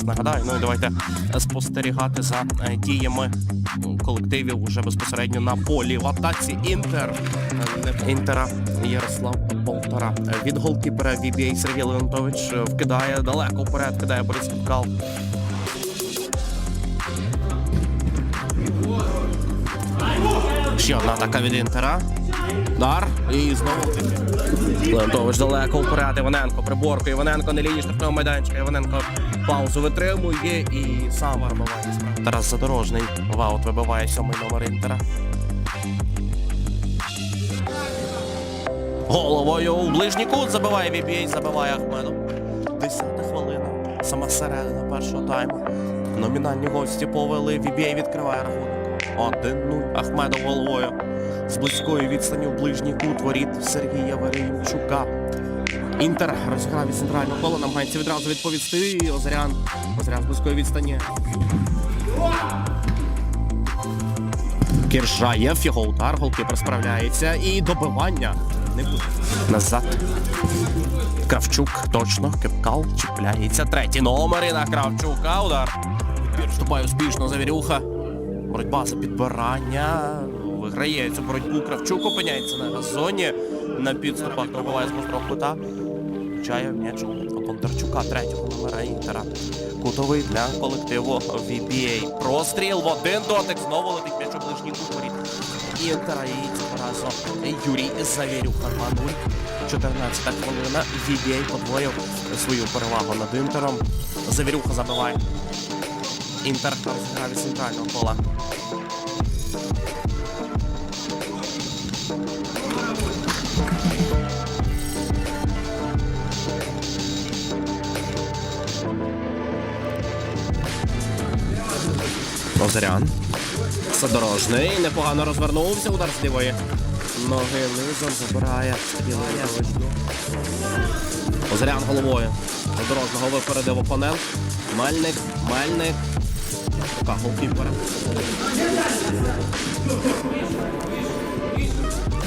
раз нагадаю. Ну і давайте спостерігати за е, діями колективів уже безпосередньо на полі в атаці Інтер. Е, Інтера Ярослав Полтора. Е, Від голкіпера VBA Сергій Леонтович вкидає далеко вперед, кидає Борис Капкал. Ще одна атака від Інтера. Дар. І знову Леонтович далеко вперед. Іваненко приборкою. Іваненко на лінії штрафного майданчика. Іваненко паузу витримує і сам вибиває. справді. Тарас Задорожний. Ваут вибиває сьомий номер Інтера. Головою у ближній кут забиває VBA, забиває Ахмедов. Десята хвилина. Сама середина першого тайму. Номінальні гості повели. VBA відкриває рахунок. 1-0. Ахмедов головою. З близької відстані у ближній кут воріт Сергія Веремчука. Інтер розіграв від центрального кола, намагається відразу відповісти. Озарян. Озарян з близької відстані. Кіржаєв, його удар, голкіпер справляється. І добивання не буде. Назад. Кравчук, точно, Кепкал чіпляється. Третій номер і на Кравчука. Удар. Вступає успішно Завірюха. Боротьба за підбирання. Виграє цю боротьбу. Кравчук опиняється на газоні. На підступах пробиває з гострого кута. Включає м'яч Бондарчука, третього номера Інтера. Кутовий для колективу VBA. Простріл в один дотик. Знову летить м'яч у ближній кут воріт. Інтера і цього разу Юрій Завірюха 2-0. 14 хвилина. VBA подвоїв свою перевагу над Інтером. Завірюха забиває. Інтер розіграв від центрального кола. Озарян. Задорожний. Непогано розвернувся. Удар з лівої. Ноги низом забирає. Озарян головою. Задорожного випередив опонент. Мельник. Мельник. Рука голкіпера.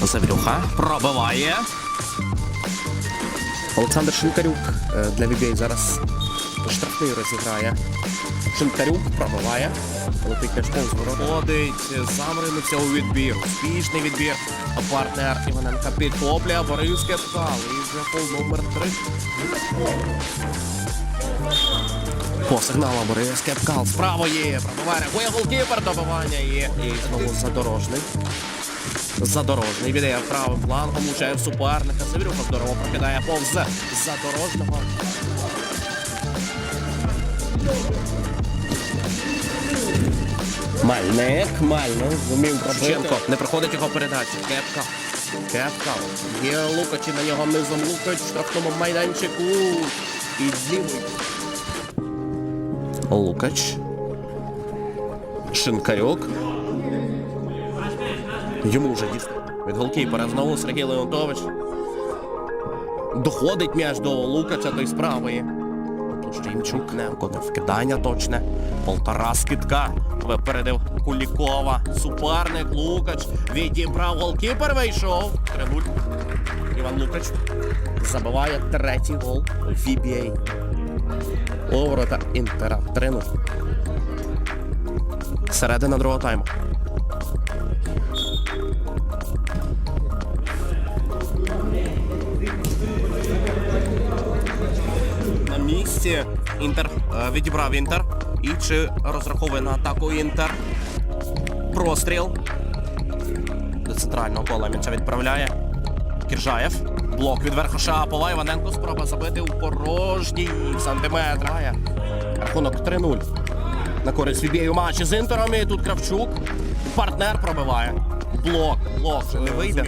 Завірюха пробиває. Олександр Шинкарюк е, для VBA зараз штрафний розіграє. Шинкарюк пробиває. Летить м'яч повз ворот. Ходить, замринувся у відбір. Успішний відбір. Партнер Іваненка підхоплює. Борис Кепкал. І вже пол номер 3. По сигналу Борис Кепкал. З правої. Пробиває. Реагує голкіпер. Добивання є. І знову задорожний. Задорожний віддає правим флангом, влучає в суперника. Завірюха здорово прокидає повз задорожного. Мальник, Мальник, зумів пробити. Шевченко, не проходить його передача. Кепка. Кепка. Є Лукач і на нього низом Лукач в штрафному майданчику. І з. Лукач. Шинкарюк. Йому вже дійсно. Від голкіпера знову Сергій Леонтович. Доходить м'яч до Лукача, той з Виконав вкидання точне. Полтора скидка. Випередив Кулікова. Суперник Лукач. Відібрав голкіпер вийшов. 3-0. Іван Лукач забиває третій гол VBA. У ворота Інтера. 3-0. Середина другого тайму. Місці. Інтер е, відібрав Інтер. І чи розраховує на атаку Інтер? Простріл. До центрального кола м'яча відправляє. Кіржаєв. Блок від верху Шапова. Іваненко спроба забити у порожній сантиметр. Рахунок 3-0. На користь відбій у матчі з Інтером. І тут Кравчук. Партнер пробиває. Блок, блок. Не вийде.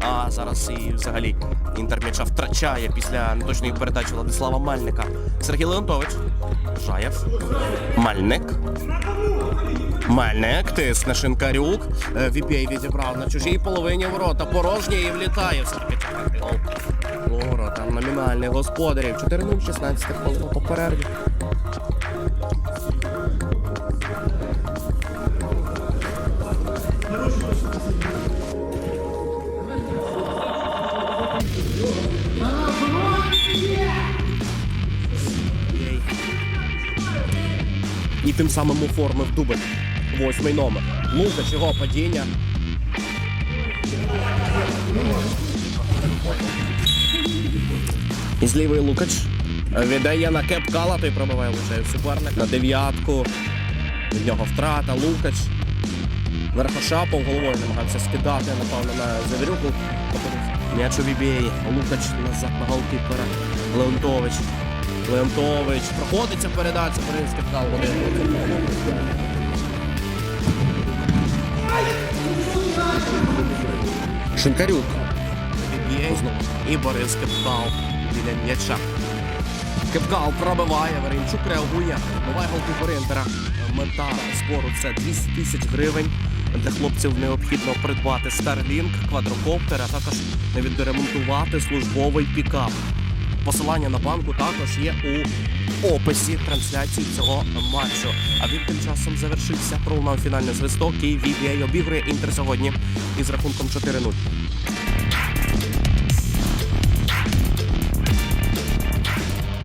А зараз і взагалі Інтер втрачає після неточної передачі Владислава Мальника. Сергій Леонтович. Жаєв. Мальник. Мальник, тисне Шинкарюк. Е, відібрав на чужій половині ворота. Порожній і влітає. Ворота номінальний господарів. 4-0, 16 хвилин по перерві. Тим самим оформив дубль. Восьмий номер. Лукач, його падіння. І лівий Лукач віддає на кеп Кала, той пробиває лише суперник. На дев'ятку. Від нього втрата, Лукач. Верхошапов головою намагався скидати, напевно, на Завірюку. М'яч у Вібєї. Лукач назад на голкіпера. Леонтович. Леонтович. Проходиться передача, Боринський вкал один. Шинкарюк. Знову. І Борис Кепкал біля м'яча. Кепкал пробиває, Веринчук реагує. Буває голкіпер Інтера. Мета збору це 200 тисяч гривень. Для хлопців необхідно придбати Starlink, квадрокоптер, а також відремонтувати службовий пікап. Посилання на банку також є у описі трансляції цього матчу. А він тим часом завершився. Пролунав фінальний свисток і VBA обігрує Інтер сьогодні із рахунком 4-0.